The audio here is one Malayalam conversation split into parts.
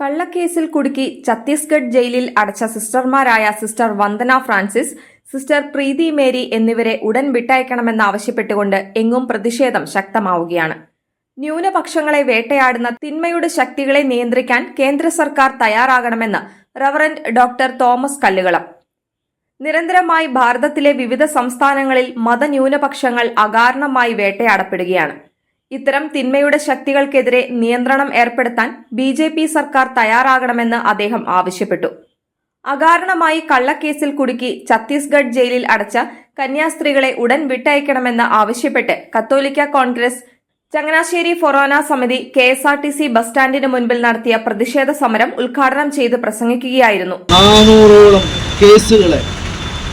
കള്ളക്കേസിൽ കുടുക്കി ഛത്തീസ്ഗഡ് ജയിലിൽ അടച്ച സിസ്റ്റർമാരായ sister Vandana Francis sister Preeti Mary എന്നിവരെ ഉടൻ വിട്ടയക്കണമെന്നാവശ്യപ്പെട്ടുകൊണ്ട് എങ്ങും പ്രതിഷേധം ശക്തമാവുകയാണ്. ന്യൂനപക്ഷങ്ങളെ വേട്ടയാടുന്ന തിന്മയുടെ ശക്തികളെ നിയന്ത്രിക്കാൻ കേന്ദ്ര സർക്കാർ തയ്യാറാകണമെന്ന് റവറന്റ് ഡോക്ടർ തോമസ് കല്ലുകളം. നിരന്തരമായി ഭാരതത്തിലെ വിവിധ സംസ്ഥാനങ്ങളിൽ മതന്യൂനപക്ഷങ്ങൾ അകാരണമായി വേട്ടയാടപ്പെടുകയാണ്. ഇത്തരം തിന്മയുടെ ശക്തികൾക്കെതിരെ നിയന്ത്രണം ഏർപ്പെടുത്താൻ ബി ജെ പി സർക്കാർ തയ്യാറാകണമെന്ന് അദ്ദേഹം ആവശ്യപ്പെട്ടു. അകാരണമായി കള്ളക്കേസിൽ കുടുക്കി ഛത്തീസ്ഗഡ് ജയിലിൽ അടച്ച കന്യാസ്ത്രീകളെ ഉടൻ വിട്ടയക്കണമെന്ന് ആവശ്യപ്പെട്ട് കത്തോലിക്ക കോൺഗ്രസ് ചങ്ങനാശ്ശേരി ഫൊറോന സമിതി K S R T C bus സ്റ്റാൻഡിന് മുൻപിൽ നടത്തിയ പ്രതിഷേധ സമരം ഉദ്ഘാടനം ചെയ്ത് പ്രസംഗിക്കുകയായിരുന്നു. നാനൂറോളം കേസുകളെ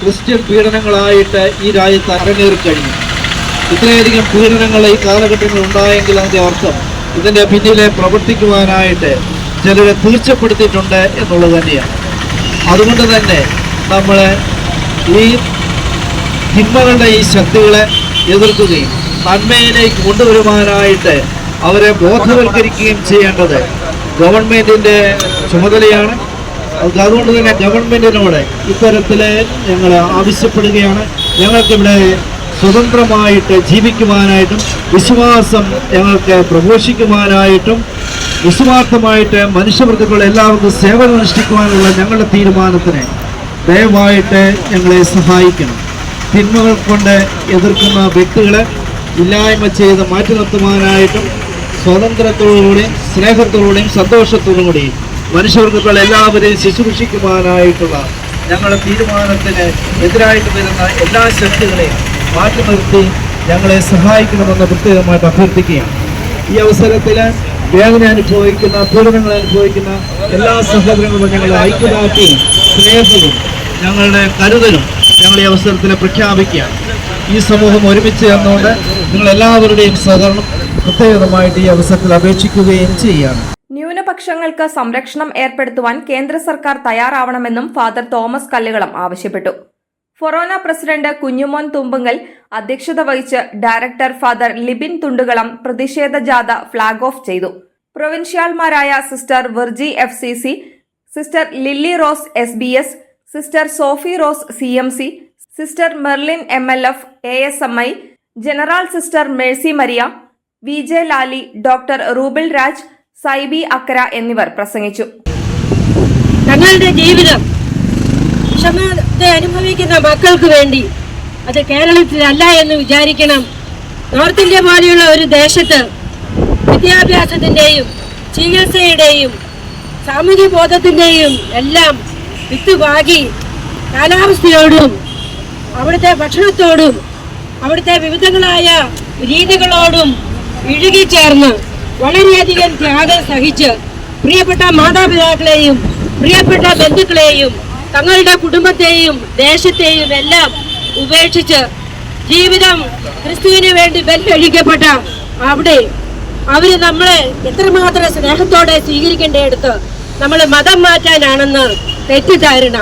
ക്രിസ്ത്യൻ പീഡനങ്ങളായിട്ട് ഈ രാജ്യത്ത് അരങ്ങേറിക്കഴിഞ്ഞു ഇത്രയധികം പീഡനങ്ങൾ ഈ കാലഘട്ടങ്ങളിൽ ഉണ്ടായെങ്കിൽ അതിന്റെ അർത്ഥം ഇതിന്റെ പിന്നിലെ പ്രവർത്തിക്കുവാനായിട്ട് ചിലരെ തീർച്ചപ്പെടുത്തിയിട്ടുണ്ട് എന്നുള്ളത് തന്നെയാണ്. അതുകൊണ്ട് തന്നെ നമ്മൾ ഈ തിന്മകളുടെ ഈ ശക്തികളെ എതിർക്കുകയും നന്മയിലേക്ക് കൊണ്ടുവരുവാനായിട്ട് അവരെ ബോധവൽക്കരിക്കുകയും ചെയ്യേണ്ടത് ഗവൺമെന്റിന്റെ ചുമതലയാണ്. അതുകൊണ്ട് തന്നെ ഗവൺമെന്റിനോട് ഇത്തരത്തിൽ ഞങ്ങൾ ആവശ്യപ്പെടുകയാണ്. ഞങ്ങൾക്കിവിടെ സ്വതന്ത്രമായിട്ട് ജീവിക്കുവാനായിട്ടും വിശ്വാസം ഞങ്ങൾക്ക് പ്രഘോഷിക്കുവാനായിട്ടും നിസ്വാർത്ഥമായിട്ട് മനുഷ്യവർഗങ്ങൾ എല്ലാവർക്കും സേവനം അനുഷ്ഠിക്കുവാനുള്ള ഞങ്ങളുടെ തീരുമാനത്തിന് ദയവായിട്ട് ഞങ്ങളെ സഹായിക്കണം. തിന്മകൾ കൊണ്ട് എതിർക്കുന്ന വ്യക്തികളെ ഇല്ലായ്മ ചെയ്ത് മാറ്റി നിർത്തുവാനായിട്ടും സ്വാതന്ത്ര്യത്തോടുകൂടിയും സ്നേഹത്തോടുകൂടിയും സന്തോഷത്തോടുകൂടിയും മനുഷ്യവർഗങ്ങൾ എല്ലാവരെയും ശുശ്രൂഷിക്കുവാനായിട്ടുള്ള ഞങ്ങളുടെ തീരുമാനത്തിന് എതിരായിട്ട് വരുന്ന എല്ലാ ശക്തികളെയും മാറ്റി നിർത്തി ഞങ്ങളെ സഹായിക്കണമെന്ന് പ്രത്യേകമായിട്ട് അഭ്യർത്ഥിക്കുകയാണ്. ഈ അവസരത്തിൽ വേദന അനുഭവിക്കുന്ന പീഡനങ്ങൾ അനുഭവിക്കുന്ന എല്ലാ സഹോദരങ്ങളും ഞങ്ങളുടെ ഐക്യദാർഢ്യവും സ്നേഹവും ഞങ്ങളുടെ കരുതലും ഞങ്ങൾ ഈ അവസരത്തിൽ പ്രഖ്യാപിക്കുകയാണ്. ഈ സമൂഹം ഒരുമിച്ച് ചേർന്നുകൊണ്ട് നിങ്ങൾ എല്ലാവരുടെയും സഹകരണം പ്രത്യേകമായിട്ട് ഈ അവസരത്തിൽ അപേക്ഷിക്കുകയും ചെയ്യുകയാണ്. ന്യൂനപക്ഷങ്ങൾക്ക് സംരക്ഷണം ഏർപ്പെടുത്തുവാൻ കേന്ദ്ര സർക്കാർ തയ്യാറാവണമെന്നും ഫാദർ തോമസ് കല്ലുകളം ആവശ്യപ്പെട്ടു. ഫൊറോന പ്രസിഡന്റ് കുഞ്ഞുമോൻ തുമ്പുങ്കൽ അധ്യക്ഷത വഹിച്ച് ഡയറക്ടർ ഫാദർ ലിബിൻ തുണ്ടുകളം പ്രതിഷേധ ജാഥ ഫ്ളാഗ് ഓഫ് ചെയ്തു. പ്രൊവിൻഷ്യാൽമാരായ sister Virgi F C C sister Lily Rose S B S sister Sophie Rose C M C sister Merlin M L F A S M I general sister Mercy Maria V J Lali doctor Rubil Raj Saibi Akkara എന്നിവർ പ്രസംഗിച്ചു. ഞങ്ങളുടെ ജീവിതം വിഷമത്തെ അനുഭവിക്കുന്ന മക്കൾക്ക് വേണ്ടി. അത് കേരളത്തിലല്ല എന്ന് വിചാരിക്കണം. നോർത്ത് ഇന്ത്യ പോലെയുള്ള ഒരു ദേശത്ത് വിദ്യാഭ്യാസത്തിന്റെയും ചികിത്സയുടെയും സാമൂഹ്യ ബോധത്തിന്റെയും എല്ലാം വിത്തുപാകി കാലാവസ്ഥയോടും അവിടുത്തെ ഭക്ഷണത്തോടും അവിടുത്തെ വിവിധങ്ങളായ രീതികളോടും ഇഴുകിച്ചേർന്ന് വളരെയധികം ത്യാഗം സഹിച്ച് പ്രിയപ്പെട്ട മാതാപിതാക്കളെയും പ്രിയപ്പെട്ട ബന്ധുക്കളെയും തങ്ങളുടെ കുടുംബത്തെയും ദേശത്തെയും എല്ലാം ഉപേക്ഷിച്ച് ജീവിതം ക്രിസ്തുവിന് വേണ്ടി ബലിയഴിക്കപ്പെട്ട അവിടെ അവർ നമ്മളെ എത്രമാത്രം സ്നേഹത്തോടെ സ്വീകരിക്കേണ്ടടുത്ത് നമ്മൾ മതം മാറ്റാനാണെന്ന് തെറ്റിദ്ധാരണ.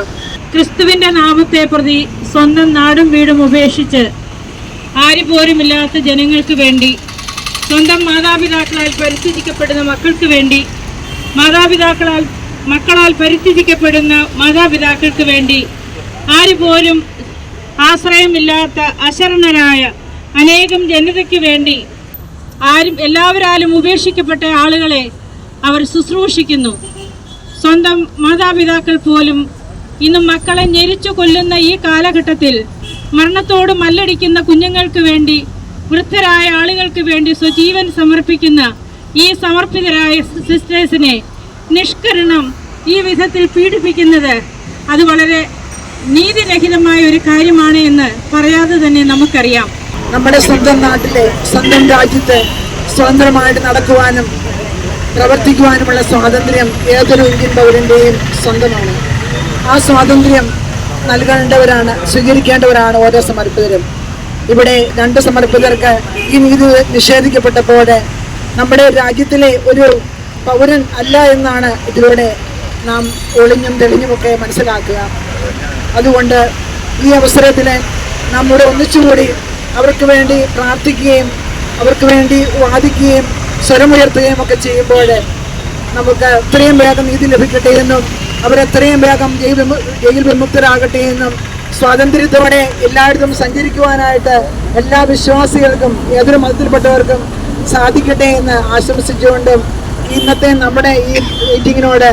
ക്രിസ്തുവിന്റെ നാമത്തെ പ്രതി സ്വന്തം നാടും വീടും ഉപേക്ഷിച്ച് ആരുപോരുമില്ലാത്ത ജനങ്ങൾക്ക് വേണ്ടി സ്വന്തം മാതാപിതാക്കളാൽ പരിസ്ഥിതിക്കപ്പെടുന്ന മക്കൾക്ക് വേണ്ടി മാതാപിതാക്കളാൽ മക്കളാൽ പരിത്യജിക്കപ്പെടുന്ന മാതാപിതാക്കൾക്ക് വേണ്ടി ആരുപോലും ആശ്രയമില്ലാത്ത അശരണരായ അനേകം ജനതയ്ക്ക് വേണ്ടി ആരും എല്ലാവരാലും ഉപേക്ഷിക്കപ്പെട്ട ആളുകളെ അവർ ശുശ്രൂഷിക്കുന്നു. സ്വന്തം മാതാപിതാക്കൾ പോലും ഇന്ന് മക്കളെ ഞെരിച്ചു കൊല്ലുന്ന ഈ കാലഘട്ടത്തിൽ മരണത്തോട് മല്ലടിക്കുന്ന കുഞ്ഞുങ്ങൾക്ക് വേണ്ടി വൃദ്ധരായ ആളുകൾക്ക് വേണ്ടി സ്വജീവൻ സമർപ്പിക്കുന്ന ഈ സമർപ്പിതരായ സിസ്റ്റേഴ്സിനെ നിഷ്കരണം ഈ വിധത്തിൽ പീഡിപ്പിക്കുന്നത് അത് വളരെ നീതിരഹിതമായ ഒരു കാര്യമാണ് എന്ന് പറയാതെ തന്നെ നമുക്കറിയാം. നമ്മുടെ സ്വന്തം നാട്ടിലെ സ്വന്തം രാജ്യത്ത് സ്വതന്ത്രമായിട്ട് നടക്കുവാനും പ്രവർത്തിക്കുവാനുമുള്ള സ്വാതന്ത്ര്യം ഏതൊരു ഇന്ത്യൻ പൗരന്റെയും സ്വന്തമാണ്. ആ സ്വാതന്ത്ര്യം നൽകേണ്ടവരാണ് സ്വീകരിക്കേണ്ടവരാണ് ഓരോ സമർപ്പിതരും. ഇവിടെ രണ്ട് സമർപ്പിതർക്ക് ഈ നീതി നിഷേധിക്കപ്പെട്ടപ്പോൾ നമ്മുടെ രാജ്യത്തിലെ ഒരു പൗരൻ അല്ല എന്നാണ് ഇതിലൂടെ നാം ഒളിഞ്ഞും തെളിഞ്ഞുമൊക്കെ മനസ്സിലാക്കുക. അതുകൊണ്ട് ഈ അവസരത്തിൽ നമ്മുടെ ഒന്നിച്ചുകൂടി അവർക്ക് വേണ്ടി പ്രാർത്ഥിക്കുകയും അവർക്ക് വേണ്ടി വാദിക്കുകയും സ്വരമുയർത്തുകയും ഒക്കെ ചെയ്യുമ്പോൾ നമുക്ക് എത്രയും വേഗം നീതി ലഭിക്കട്ടെ എന്നും അവരെത്രയും വേഗം ജയിൽ ജയിൽ വിമുക്തരാകട്ടെ എന്നും സ്വാതന്ത്ര്യത്തോടെ എല്ലായിടത്തും സഞ്ചരിക്കുവാനായിട്ട് എല്ലാ വിശ്വാസികൾക്കും ഏതൊരു മതത്തിൽപ്പെട്ടവർക്കും സാധിക്കട്ടെ എന്ന് ആശംസിച്ചുകൊണ്ടും ഇന്നത്തെ നമ്മുടെ ഈ മീറ്റിങ്ങിനോട്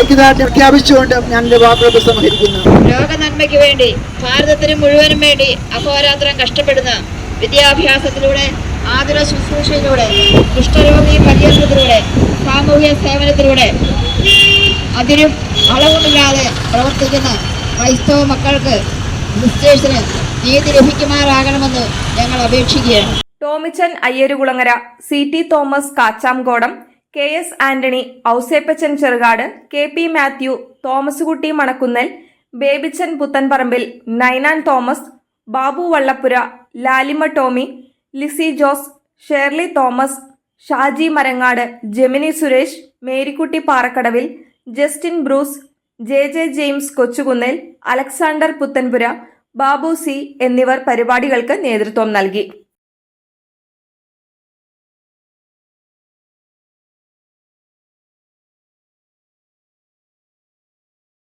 ഐക്യദാർഢ്യം പ്രഖ്യാപിച്ചുകൊണ്ട് ഞാൻ എന്റെ വാക്കുകൾ ഉപസംഹരിക്കുന്നു ലോക നന്മയ്ക്ക് വേണ്ടി ഭാരതത്തിന് മുഴുവനും വേണ്ടി അഹോരാത്രം കഷ്ടപ്പെടുന്ന വിദ്യാഭ്യാസത്തിലൂടെ ആതുര ശുശ്രൂഷയിലൂടെ കുഷ്ഠരോഗി പരിചരണത്തിലൂടെ സാമൂഹ്യ സേവനത്തിലൂടെ അതിലും അളവുമില്ലാതെ പ്രവർത്തിക്കുന്ന ക്രൈസ്തവ മക്കൾക്ക് സിസ്റ്റേഴ്സിന് നീതി ലഭിക്കുമാറാകണമെന്ന് ഞങ്ങൾ അപേക്ഷിക്കുകയാണ്. Tomichan Ayyarukulangara C T Thomas Kachamkodam K S Antony Ouseppachan Cherukad K P Mathew Thomasukutty Manakkunnal Babychan Puthanparambil Ninan Thomas Babu Vallappura Lalima Tommy Lissy Jose Shirley Thomas Shaji Marangad Gemini Suresh Marykutty Parakkadavil Justin Bruce J J James Kochukunnal Alexander Puthanpura Babu C എന്നിവർ പരിപാടികൾക്ക് നേതൃത്വം നൽകി.